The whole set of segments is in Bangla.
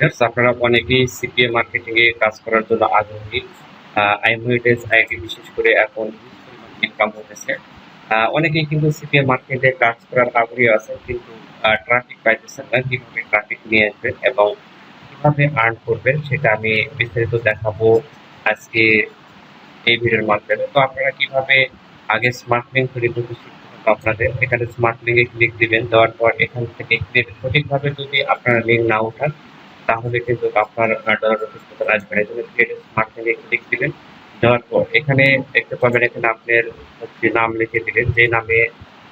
Yes, আপনারা অনেকেই সিপিএ মার্কেটিং এ কাজ করার জন্য আগ্রহী। আইমোইটেজ আইটি বিশেষ করে এখন ইনকাম হতেছে। অনেকেই কিন্তু সিপিএ মার্কেটে কাজ করার আগ্রহী আছে কিন্তু ট্রাফিক পাইতেছেন না। কীভাবে ট্রাফিক নিয়ে আসবেন এবং কীভাবে আর্ন করবেন সেটা আমি বিস্তারিত দেখাবো আজকে এই ভিডিওর মাধ্যমে। তো আপনারা কীভাবে আগে স্মার্ট লিঙ্ক তৈরি করতে আপনাদের এখানে স্মার্ট লিঙ্কে ক্লিক দিবেন দেওয়ার পর এখান থেকে সঠিকভাবে যদি আপনারা লিঙ্ক না উঠান তাহলে কিন্তু আপনার ডলার অফিস কোথাও আসবে না এজন্য ক্রিয়েট স্মার্ট লিঙ্কে ক্লিক দিবেন দেওয়ার পর এখানে দেখতে পাবেন এখানে আপনার হচ্ছে নাম লিখে দিলেন যে নামে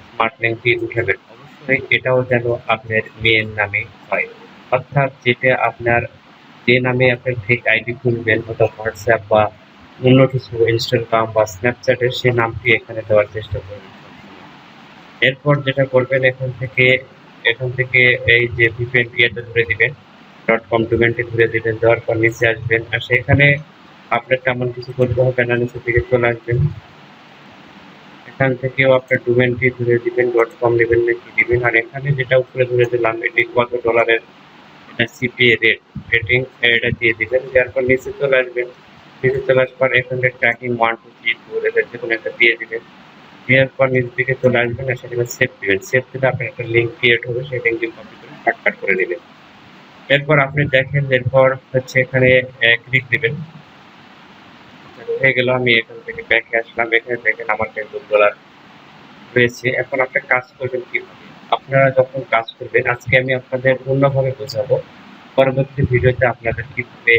স্মার্ট লিঙ্কটি উঠাবেন। অবশ্যই। এটাও যেন আপনার মেয়ের নামে হয়। অর্থাৎ যেটা আপনার যে নামে আপনার ফেক আইডি খুলবেন অথবা হোয়াটসঅ্যাপ বা অন্য কিছু ইনস্টাগ্রাম বা স্ন্যাপচ্যাটের সেই নামটি এখানে দেওয়ার চেষ্টা করবেন এরপর যেটা করবেন এখান থেকে এখান থেকে এই যে ভিপিএন ইয়েটা ধরে দিবেন। ডট কম ডোমেনটি ধরে দিবেন দেওয়ার পর নিচে আসবেন আর সেখানে আপনার তেমন কিছু করতে হবে না, নিচে থেকে চলে আসবেন। এখান থেকেও আপনার ডোমেনটি ধরে দিবেন ডট কম দিবেন নাকি দিবেন আর এখানে যেটা উপরে ধরে দিলাম, এটি কত ডলারের এটা সিপিএ রেট রেটিং এটা দিয়ে দিবেন। দেওয়ার পর নিচে চলে আসবেন। নিচে চলে আসার পর এখানে tracking one two three four এদের যে কোনো একটা দিয়ে দিবেন। দেওয়ার পর নিচ দিকে চলে আসবেন, আর সেখানে সেভ দিবেন। সেভ দিলে আপনার একটা লিঙ্ক ক্রিয়েট হবে, সেই লিঙ্কটি কপি করে কাট করে দিবেন। এরপর আপনি দেখেন এরপর হচ্ছে এখানে ক্লিক দিবেন। হয়ে গেল, আমি এখান থেকে আসলাম। এখানে দেখেন আমার ডলার রয়েছে। এখন আপনি কাজ করবেন আপনারা যখন কাজ করবেন, আজকে আমি আপনাদের অন্যভাবে বোঝাবো। পরবর্তী ভিডিওতে আপনাদের কীভাবে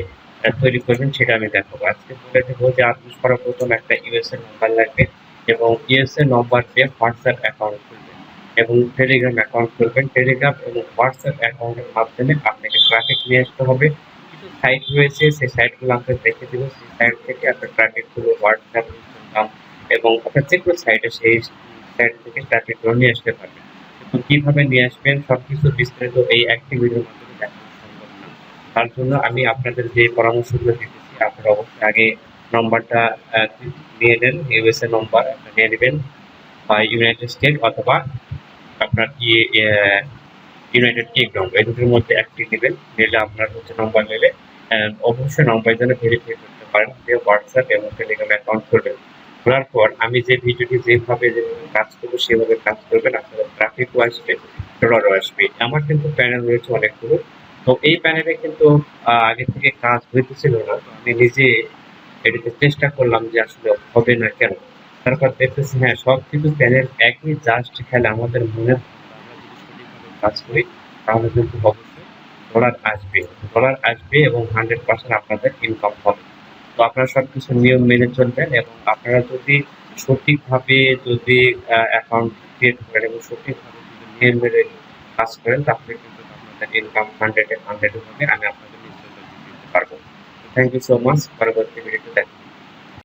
তৈরি করবেন সেটা আমি দেখাবো। আজকে বলে দেবো যে আপনি সর্বপ্রথম একটা ইউএসএ নাম্বার লাগবে এবং ইউএসএ নাম্বার দিয়ে হোয়াটসঅ্যাপ অ্যাকাউন্ট এবং টেলিগ্রাম অ্যাকাউন্ট খুলবেন টেলিগ্রাম এবং হোয়াটসঅ্যাপ অ্যাকাউন্টের মাধ্যমে আপনাকে ট্রাফিক নিয়ে আসতে হবে। কিছু সাইট রয়েছে সেই সাইটগুলো আপনাকে দেখে দেবো। সেই সাইট থেকে আপনার ট্রাফিকগুলো হোয়াটসঅ্যাপ ইনস্টাগ্রাম এবং আপনার যে কোনো সাইটে সেই সাইট থেকে ট্রাফিকগুলো নিয়ে আসতে পারবেন। এবং কীভাবে নিয়ে আসবেন? সব কিছু বিস্তারিত এই একটি ভিডিওর মাধ্যমে দেখানো সম্ভব না। তার জন্য আমি আপনাদের যে পরামর্শগুলো দিতেছি, আপনারা অবশ্যই আগে নম্বরটা নিয়ে নেন। ইউএসএ নম্বর নিয়ে নেবেন ইউনাইটেড স্টেট অথবা আপনার কি ইউনাইটেড কিংডম এই দুটোর মধ্যে একটি নেবেন, নিলে আপনার হচ্ছে নম্বর নিলে অবশ্যই নম্বর যেন ভেরিফাই করতে পারেন যে হোয়াটসঅ্যাপ এবং টেলিগ্রাম অ্যাকাউন্ট করবেন। খোলার পর আমি যে ভিডিওটি যেভাবে যেভাবে কাজ করব, সেভাবে কাজ করবেন। আপনাদের ট্রাফিকও আসবে ডলারও আসবে। আমার কিন্তু প্যানেল রয়েছে অনেকগুলো। তো এই প্যানেলে কিন্তু আগে থেকে কাজ হইতেছিল না। আমি নিজে এটিতে চেষ্টা করলাম যে আসলে হবে না কেন। তারপর দেখতেছি হ্যাঁ সব কিছু প্যানেল একই জাস্ট খেলে আমাদের মনে কাজ করি, তাহলে কিন্তু অবশ্যই ডলার আসবে। ডলার আসবে এবং হান্ড্রেড পার্সেন্ট আপনাদের ইনকাম হবে। তো আপনারা সব কিছু নিয়ম মেনে চলবেন এবং আপনারা যদি সঠিকভাবে যদি অ্যাকাউন্ট ক্রিয়েট করেন এবং সঠিকভাবে যদি নিয়ম মেনে কাজ করেন, তাহলে কিন্তু আপনাদের ইনকাম হান্ড্রেডে হান্ড্রেড হবে, আমি আপনাদের নিশ্চয় দিতে পারব। থ্যাংক ইউ সো মাচ পরবর্তী ভিডিও